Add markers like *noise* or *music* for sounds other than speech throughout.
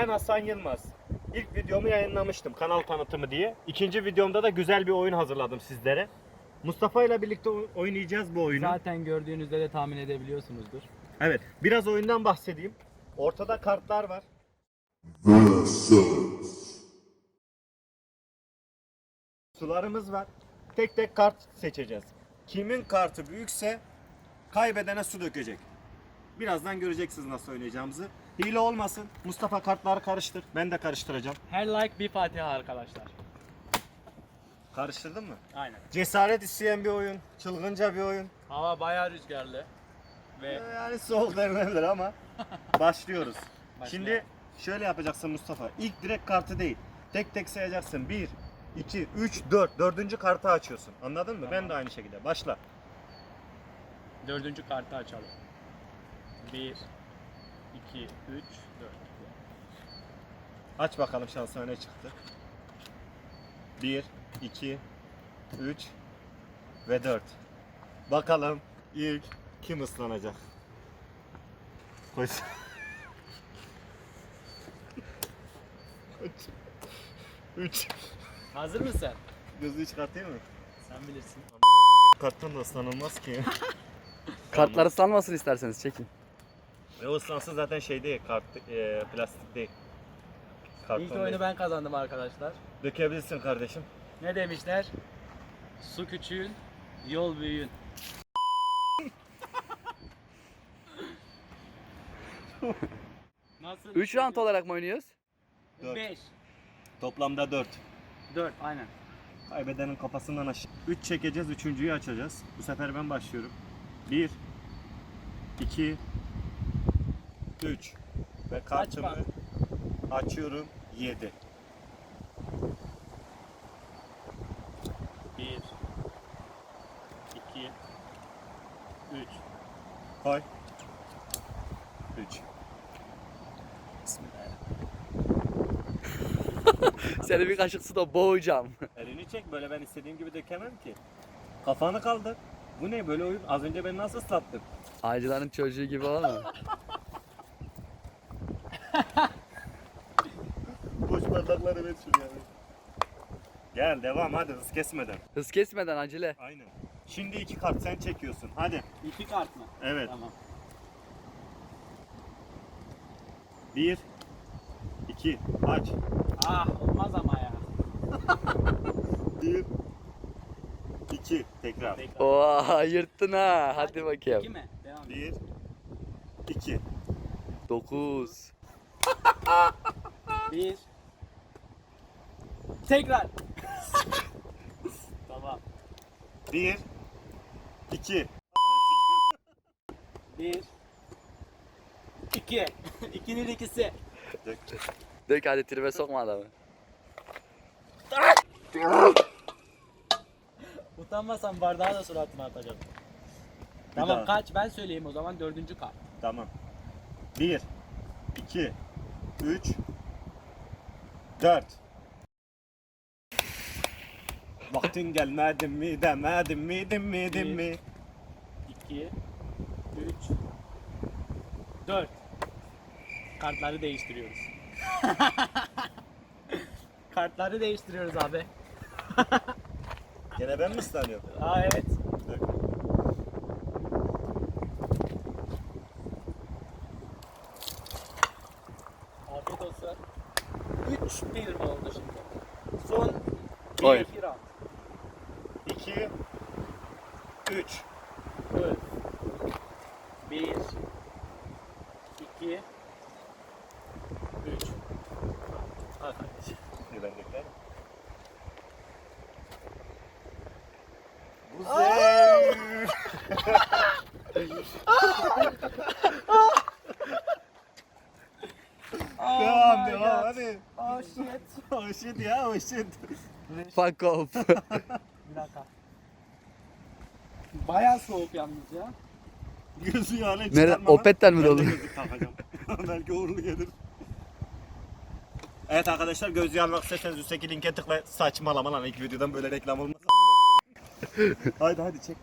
Ben Hasan Yılmaz. İlk videomu yayınlamıştım kanal tanıtımı diye. İkinci videomda da güzel bir oyun hazırladım sizlere. Mustafa ile birlikte oy- oynayacağız bu oyunu. Zaten gördüğünüzde de tahmin edebiliyorsunuzdur. Evet, biraz oyundan bahsedeyim. Ortada kartlar var. Sularımız var. Tek tek kart seçeceğiz. Kimin kartı büyükse kaybedene su dökecek. Birazdan göreceksiniz nasıl oynayacağımızı. Hile olmasın. Mustafa kartları karıştır. Ben de karıştıracağım. Her like bir Fatiha arkadaşlar. Karıştırdın mı? Aynen. Cesaret isteyen bir oyun. Çılgınca bir oyun. Hava bayağı rüzgarlı. Ve Yani soğuk denilebilir ama *laughs* başlıyoruz. Şimdi şöyle yapacaksın Mustafa. İlk direkt kartı değil. Tek tek sayacaksın. 1, 2, 3, 4. Dördüncü kartı açıyorsun. Anladın mı? Ben Tamam. de aynı şekilde. Başla. dördüncü kartı açalım. 1, 2, 3, 4. Aç bakalım şansına ne çıktı. 1, 2, 3 ve 4. Bakalım ilk kim ıslanacak? Koy. Üç. Üç. Hazır mısın? Gözlüğü çıkartayım mı? Sen bilirsin. Karttan da ıslanılmaz ki. *laughs* Kartlar ıslanmasın isterseniz çekin. Ve o ıslansın zaten şey değil, kart, e, plastik değil. Karton İlk değil. oyunu ben kazandım arkadaşlar. Dökebilirsin kardeşim. Ne demişler? Su küçüğün, yol büyüğün. Nasıl? 3 round olarak mı oynuyoruz? Dört. 5. Toplamda 4. 4 aynen. Kaybedenin kafasından aşağı. 3 çekeceğiz, üçüncüyü açacağız. Bu sefer ben başlıyorum. 1 2 3 Ve kartımı bak. açıyorum 7. 1 2 3 Koy. 3. *laughs* Seni bir kaşık suda boğacağım. Elini çek böyle ben istediğim gibi dökemem ki. Kafanı kaldır. Bu ne böyle oyun? Az önce beni nasıl ıslattın? Ağacıların çocuğu gibi olma. *laughs* Boş bardakları ver şuraya. Gel devam hadi hız kesmeden. Hız kesmeden acele. Aynen. Şimdi iki kart sen çekiyorsun. Hadi. 2 kart mı? Evet. Tamam. Bir, iki, aç. Ah olmaz ama ya. Bir, iki, tekrar. Tekrar. Oha yırttın ha. Hadi bakayım. 2 mi? Devam. Bir, iki, 9. 1 Tekrar. tamam. bir, iki. 1 2 2'nin ikisi. Dök. Dök hadi tribe sokma adamı. Utanmasan bardağı da suratına atacağım. Bir Tamam daha. kaç ben söyleyeyim o zaman dördüncü kart. Tamam. Bir, iki, üç, dört. Vaktin gelmedi mi demedim mi demedim mi? 2 3 4 Kartları değiştiriyoruz. *laughs* Kartları değiştiriyoruz abi. Gene ben mi ıslanıyorum? Aa evet. 3 1 mi oldu şimdi? Son Hayır. 1 2 round. İki, üç. Evet. 1 2 3 Al kardeşim. Ben dökerim. Güzel. devam devam hadi. Oh shit. Oh shit ya oh shit. Fuck off. *laughs* Bir dakika. Bayağı soğuk yalnız ya. Gözü yani Nerede? çıkarma lan. Opet'ten mi Ben de dolu? takacağım. *laughs* Belki uğurlu gelir. Evet arkadaşlar gözlüğü almak isterseniz üstteki linke tıkla saçmalama lan ilk videodan böyle reklam olmaz. *laughs* haydi hadi çek.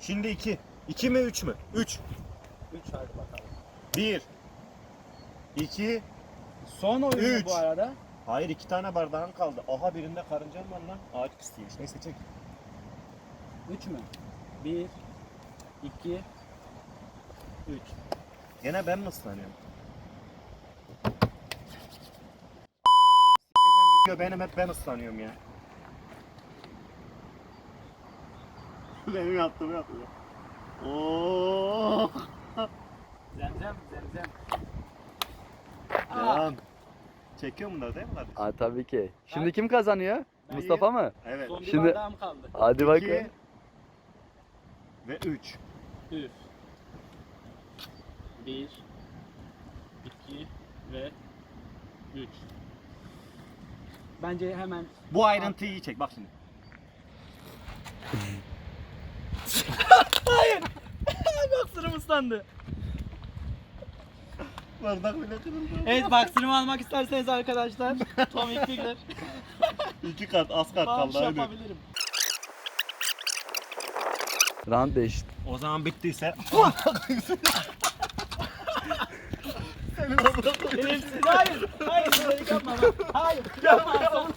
Şimdi 2. 2 mi 3 mü? 3. 3 hadi bakalım. 1 2 Son oyun mu Üç. bu arada. Hayır iki tane bardağın kaldı. Aha birinde karıncan var lan. Ağaç pisliğiymiş. Neyse çek. 3 mü? 1 2 3 Gene ben mi ıslanıyorum? Video benim hep ben ıslanıyorum ya. *laughs* benim yaptığımı yapıyor. Oo. Zemzem zemzem. Devam. Çekiyor bunlar değil mi kardeşim? Aa, tabii ki. Şimdi kim kazanıyor? Ben- Mustafa mı? Evet. son bir Şimdi- bardağım kaldı. Hadi İki bakayım. ve üç. Üf. 1 2 ve 3 Bence hemen Bu ayrıntıyı iyi çek bak şimdi. *laughs* *laughs* Baksırım ıslandı. Bardak bile kırıldı. Evet baksırımı almak isterseniz arkadaşlar Tommy Figure *laughs* İki kat az kat bağış kaldı. Hadi. yapabilirim. Round 5. O zaman bittiyse. *laughs* Şerefsiz hayır hayır böyle yapma. Hayır yapma Hasan.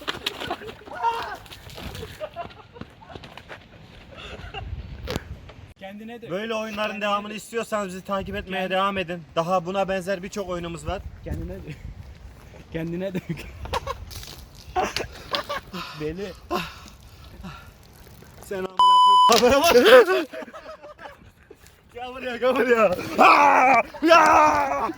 Kendine de. Böyle oyunların Kendine devamını de. istiyorsanız bizi takip etmeye Kendi- devam edin. Daha buna benzer birçok oyunumuz var. Kendine de. *laughs* Kendine de. *laughs* Deli. Sen amına. Kamera bak. *laughs* Gel buraya gel buraya. Ya!